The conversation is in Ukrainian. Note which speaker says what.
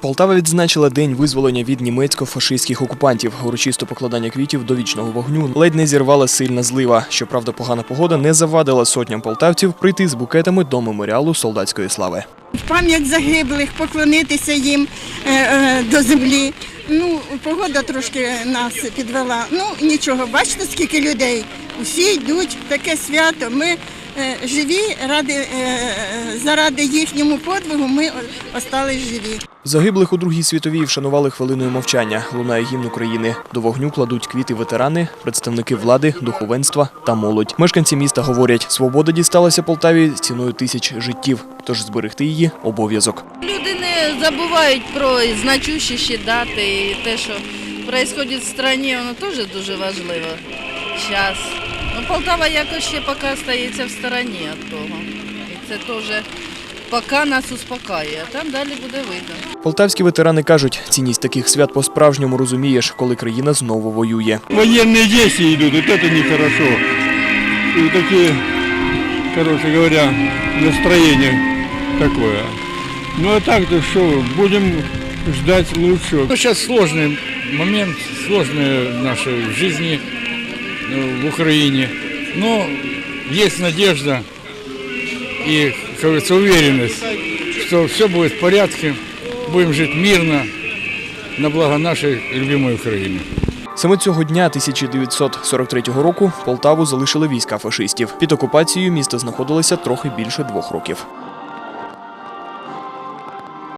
Speaker 1: Полтава відзначила день визволення від німецько-фашистських окупантів. Урочисто покладання квітів до вічного вогню ледь не зірвала сильна злива. Щоправда, погана погода не завадила сотням полтавців прийти з букетами до меморіалу солдатської слави.
Speaker 2: В пам'ять загиблих, поклонитися їм е, е, до землі. Ну, погода трошки нас підвела. Ну нічого, бачите, скільки людей. Усі йдуть таке свято. Ми е, живі, ради, заради їхньому подвигу ми остались живі.
Speaker 1: Загиблих у Другій світовій вшанували хвилиною мовчання. Лунає гімн України. До вогню кладуть квіти ветерани, представники влади, духовенства та молодь. Мешканці міста говорять, свобода дісталася Полтаві ціною тисяч життів, тож зберегти її обов'язок.
Speaker 3: Люди не забувають про значущі ще дати і те, що відбувається в країні, воно теж дуже важливо. Зараз. Ну, Полтава якось ще поки стається в стороні від того. І це теж поки нас успокаює, а там далі буде видно.
Speaker 1: Полтавські ветерани кажуть, цінність таких свят по-справжньому розумієш, коли країна знову воює.
Speaker 4: Военные действия идут, вот это нехорошо. И вот такие, короче говоря, настроение такое. Ну а так-то что, будем ждать лучшего.
Speaker 5: Ну, сейчас сложный момент, сложные в нашей жизни э, в Украине. Но есть надежда и, как говорится, уверенность, что все будет в порядке, будем жить мирно на благо нашей любимой Украины.
Speaker 1: Саме цього дня 1943 року Полтаву залишили війська фашистів. Під окупацією місто знаходилося трохи більше двох років.